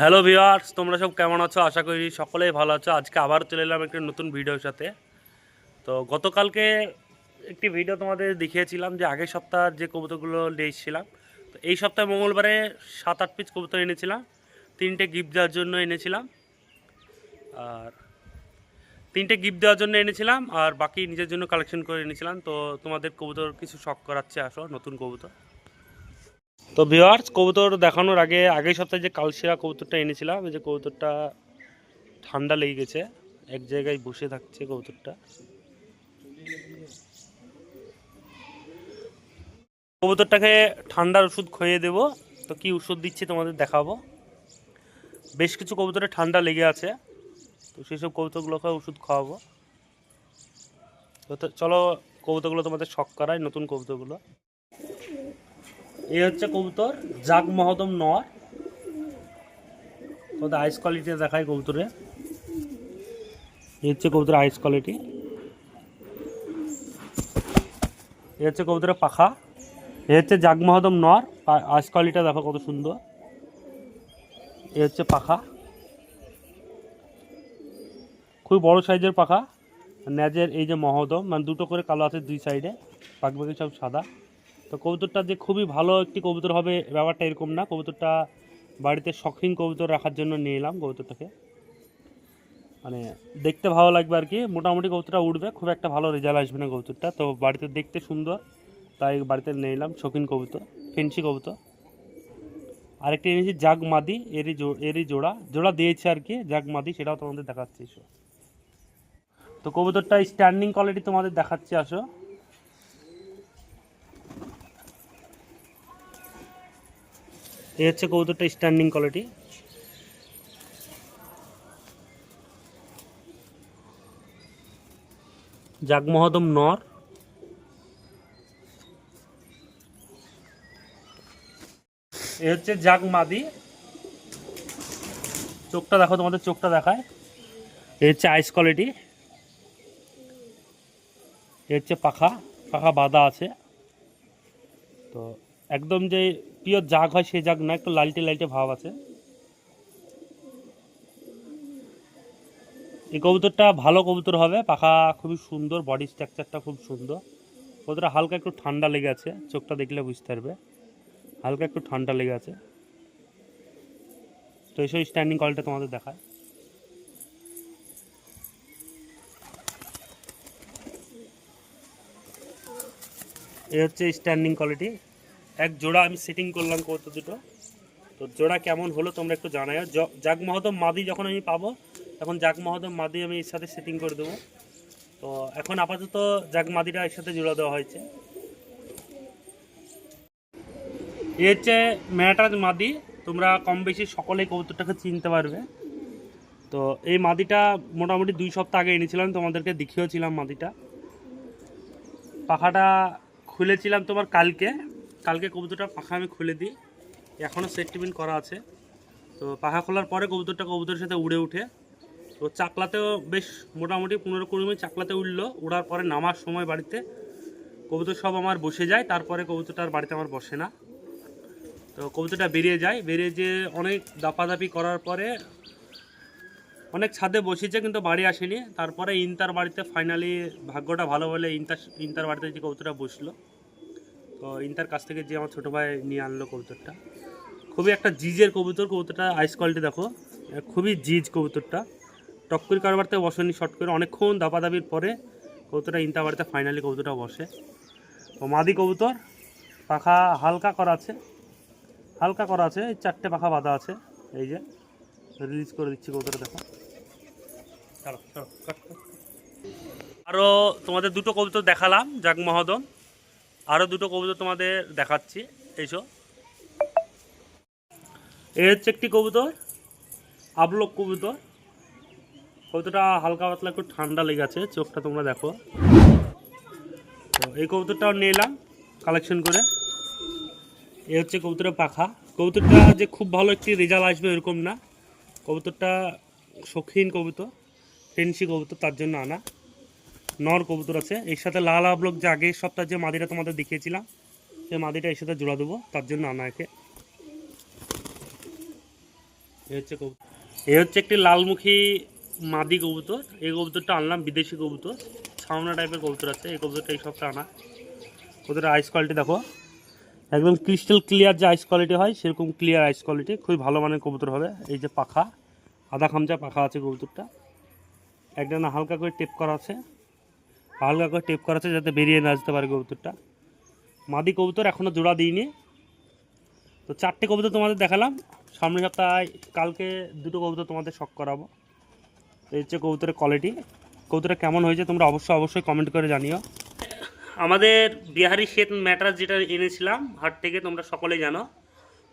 Hello viewers তোমরা সব কেমন আছো? আশা করি সকলেই ভালো আছো। আজকে আবার চলে এলাম একটি নতুন ভিডিওর সাথে। তো গতকালকে একটি ভিডিও তোমাদের দেখিয়েছিলাম যে আগের সপ্তাহের যে কবুতরগুলো নিয়ে এসেছিলাম তো এই সপ্তাহে মঙ্গলবারে সাত আট পিস কবুতর এনেছিলাম। তিনটে গিফট দেওয়ার জন্য এনেছিলাম। আর তিনটে গিফট দেওয়ার জন্য এনেছিলাম, আর বাকি নিজের জন্য কালেকশন করে এনেছিলাম। তো তোমাদের কবুতর কিছু শখ করাচ্ছে আসো, নতুন কবুতর। তো ভিওয়ার্স কবুতর দেখানোর আগে, আগের সপ্তাহে যে কালশিরা কবুতরটা এনেছিলাম যে কবুতরটা ঠান্ডা লেগে গেছে, এক জায়গায় বসে থাকছে কবুতরটা। কবুতরটাকে ঠান্ডার ওষুধ খইয়ে দেবো, তো কি ওষুধ দিচ্ছি তোমাদের দেখাবো। বেশ কিছু কবুতরে ঠান্ডা লেগে আছে, তো সেসব কবুতরগুলোকে ওষুধ খাওয়াবো। তো চলো, কবুতরগুলো তোমাদের শখ করায় নতুন কবুতরগুলো। এই হচ্ছে কবুতর, জাগ মহদম নর। তোমাদের আইস কোয়ালিটি দেখায় কবুতরে। এ হচ্ছে কবুতরের আইস কোয়ালিটি এ হচ্ছে কবুতরের পাখা। এ হচ্ছে জাগ মহদম নর। আইস কোয়ালিটিটা দেখো কত সুন্দর। এ হচ্ছে পাখা। খুব বড় সাইজের পাখা। ন্যাজের এই যে মহদম মানে দুটো করে কালো আছে দুই সাইডে। বাকি সব সাদা। তো কবুতরটা যে খুবই ভালো একটি কবুতর হবে, ব্যাপারটা এরকম না। কবুতরটা বাড়িতে শখিন কবুতর রাখার জন্য নিয়ে এলাম কবুতরটাকে। মানে দেখতে ভালো লাগবে আর কি। মোটামুটি কবুতরটা উঠবে খুব একটা ভালো রেজাল্ট আসবে না কবুতরটা। তো বাড়িতে দেখতে সুন্দর, তাই বাড়িতে নিয়ে এলাম শখিন কবুতর, ফেন্সি কবুতর। আরেকটি এনেছি জাগ মাদি এরই এরই জোড়া। জোড়া দিয়েছে আর কি জাগ মাদি সেটাও তোমাদের দেখাচ্ছি, এসো। তো কবুতরটা স্ট্যান্ডিং কোয়ালিটি তোমাদের দেখাচ্ছি, আসো। এই হচ্ছে কবুতরটা স্ট্যান্ডিং কোয়ালিটি জাগমহদম নর। এ হচ্ছে জাগ মাদি। চোখটা দেখো, তোমাদের চোখটা দেখায়। এ হচ্ছে আইস কোয়ালিটি এ হচ্ছে পাখা পাখা বাঁধা আছে। তো একদম যে পিওর জাগ হয় সেই জাগ না, একটু লালটে লালটে ভাব আছে। এই কবুতরটা ভালো কবুতর হবে, পাখা খুবই সুন্দর বডি স্ট্রাকচারটা খুব সুন্দর। কবুতরটা হালকা একটু ঠান্ডা লেগে আছে, চোখটা দেখলে বুঝতে পারবে। হালকা একটু ঠান্ডা লেগে আছে। তো এইসব স্ট্যান্ডিং কলটা তোমাদের দেখায়। এই হচ্ছে স্ট্যান্ডিং কোয়ালিটি এক জোড়া আমি সেটিং করলাম কত দুটো। তো জোড়া কেমন হলো তোমরা একটু জানাও জ- জাগ মহদম মাদি যখন আমি পাবো, তখন জাগ মহদম মাদি আমি এর সাথে সেটিং করে দেবো। তো এখন আপাতত জাগ মাদিটা এর সাথে জোড়া দেওয়া হয়েছে। এই হচ্ছে ম্যাটার মাদি। তোমরা কম বেশি সকলেই কবুতরটাকে চিনতে পারবে। তো এই মাদিটা মোটামুটি দুই সপ্তাহ আগে এনেছিলাম, তোমাদেরকে দেখিয়েছিলাম মাদিটা। পাখাটা খুলেছিলাম তোমার কালকে। কালকে কবুতরটা পাখা আমি খুলে দিই। এখনও সেটমেন্ট করা আছে। তো পাখা খোলার পরে কবুতরটা কবুতরের সাথে উড়ে উঠে। তো চাকলাতেও বেশ মোটামুটি পনেরো কুড়ি মিনিট চাকলাতে উঠল উড়ার পরে নামার সময় বাড়িতে। কবুতর সব আমার বসে যায়। তারপরে কবুতরটা আর বাড়িতে আমার বসে না। তো কবুতরটা বেরিয়ে যায়। বেরিয়ে যে অনেক দাপাদাপি করার পরে অনেক ছাদে বসেছে কিন্তু বাড়ি আসেনি। তারপরে ইন্টার বাড়িতে ফাইনালি ভাগ্যটা ভালো বলে ইন্টার ইন্টার বাড়িতে যে কবুতরটা বসল। তো ইন্টার কাছ থেকে যে আমার ছোটো ভাই নিয়ে আনলো কবুতরটা, খুবই একটা জিজের কবুতর, কবুতরটা আইস কোয়ালিটি দেখো খুবই জিজ কবুতরটা। টক্করি কারবার থেকে বসেনি শর্ট করে অনেকক্ষণ দাপাদাপির পরে কবুতরটা ইন্টার বাড়িতে ফাইনালি কবুতরটা বসে। তো মাদি কবুতর, পাখা হালকা করা আছে, হালকা করা আছে, এই চারটে পাখা বাঁধা আছে, এই যে রিলিজ করে দিচ্ছি কবুতরটা, দেখো। আরও তোমাদের দুটো কবুতর দেখালাম জাগ মহদম। আরও দুটো কবুতর তোমাদের দেখাচ্ছি এইসব এই হচ্ছে একটি কবুতর, আবলক কবুতর। কবুতরটা হালকা পাতলা, একটু ঠান্ডা লেগেছে চোখটা তোমরা দেখো। তো এই কবুতরটাও নিলাম কালেকশন করে। এই হচ্ছে কবুতরের পাখা। কবুতরটা যে খুব ভালো একটি রেজাল্ট আসবে এরকম না। কবুতরটা শৌখিন কবুতর ফেন্সি কবুতর, তার জন্য আনা। নর কবুতর আছে। এর সাথে লাল আবলক যে আগের সপ্তাহে যে মাদিটা তোমাদের দেখিয়েছিলাম, সেই মাদিটা এর সাথে জোড়া দেবো। তার জন্য আনা একে। এ হচ্ছে এ হচ্ছে একটি লালমুখী মাদি কবুতর। এই কবুতরটা আনলাম, বিদেশি কবুতর। ছাউনা টাইপের কবুতর আছে। এই কবুতরটা এই সবটা আনা। কবুতরের আইস কোয়ালিটি দেখো। একদম ক্রিস্টাল ক্লিয়ার যে আইস কোয়ালিটি হয়, সেরকম ক্লিয়ার আইস কোয়ালিটি খুবই ভালো মানের কবুতর হবে। এই যে পাখা, আধা খামচা পাখা আছে কবুতরটা। একটা না হালকা করে টেপ করা আছে। হালকা করে টেপ করা আছে যাতে বেরিয়ে না আসতে পারে কবুতরটা। মাদি কবুতর এখনও জোড়া দিইনি। তো চারটে কবুতর তোমাদের দেখালাম। সামনের সপ্তাহে কালকে দুটো কবুতর তোমাদের শখ করাবো। এই হচ্ছে কবুতরের কোয়ালিটি কবুতরটা কেমন হয়েছে তোমরা অবশ্যই অবশ্যই কমেন্ট করে জানিও। আমাদের বিহারি শ্বেত ম্যাটার যেটা এনেছিলাম, হাট থেকে তোমরা সকলেই জানো।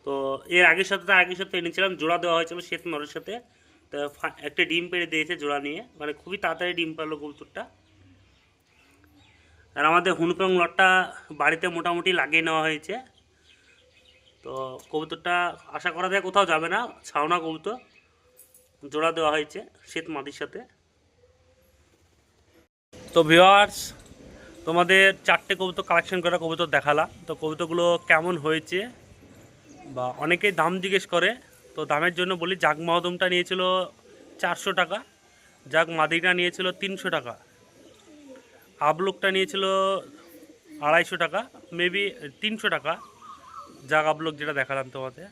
তো এর আগের সাথে তার আগের সাথে এনেছিলাম, জোড়া দেওয়া হয়েছিল শ্বেত মরের সাথে। তো একটা ডিম পেড়ে দিয়েছে জোড়া নিয়ে। মানে খুবই তাড়াতাড়ি ডিম পারল কবুতরটা। আর আমাদের হুনপং লটটা বাড়িতে মোটামুটি লাগিয়ে নেওয়া হয়েছে। তো কবুতরটা আশা করা যায় কোথাও যাবে না, ছাওনা কবুতর জোড়া দেওয়া হয়েছে শীত মাদির সাথে। তো ভিওয়ার্স তোমাদের চারটে কবুতর কালেকশন করা কবুতর দেখালাম। তো কবুতরগুলো কেমন হয়েছে বা অনেকেই দাম জিজ্ঞেস করে, তো দামের জন্য বলি, জাগ মহদমটা নিয়েছিল চারশো টাকা, জাগ মাদিটা নিয়েছিল তিনশো টাকা। আবলুকটা নিয়েছিল আড়াইশো টাকা মেবি তিনশো টাকা। জাগ আবলুক যেটা দেখালাম তোমাদের।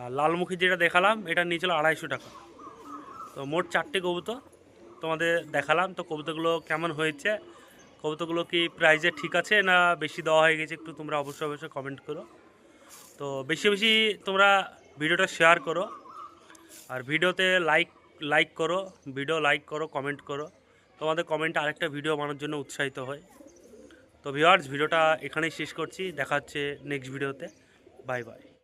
আর লালমুখী যেটা দেখালাম, এটা নিয়েছিল আড়াইশো টাকা। তো মোট চারটে কবুতর তোমাদের দেখালাম। তো কবুতরগুলো কেমন হয়েছে? কবুতরগুলো কি প্রাইজে ঠিক আছে না বেশি দেওয়া হয়ে গেছে একটু তোমরা অবশ্যই অবশ্যই কমেন্ট করো। তো বেশি বেশি তোমরা ভিডিওটা শেয়ার করো। আর ভিডিওতে লাইক লাইক করো ভিডিও লাইক করো কমেন্ট করো। তোমাদের কমেন্টে আরেকটা ভিডিও বানানোর জন্য উৎসাহিত হয়। তো ভিওয়ার্স ভিডিওটা এখানেই শেষ করছি। দেখা হচ্ছে নেক্সট ভিডিওতে বাই বাই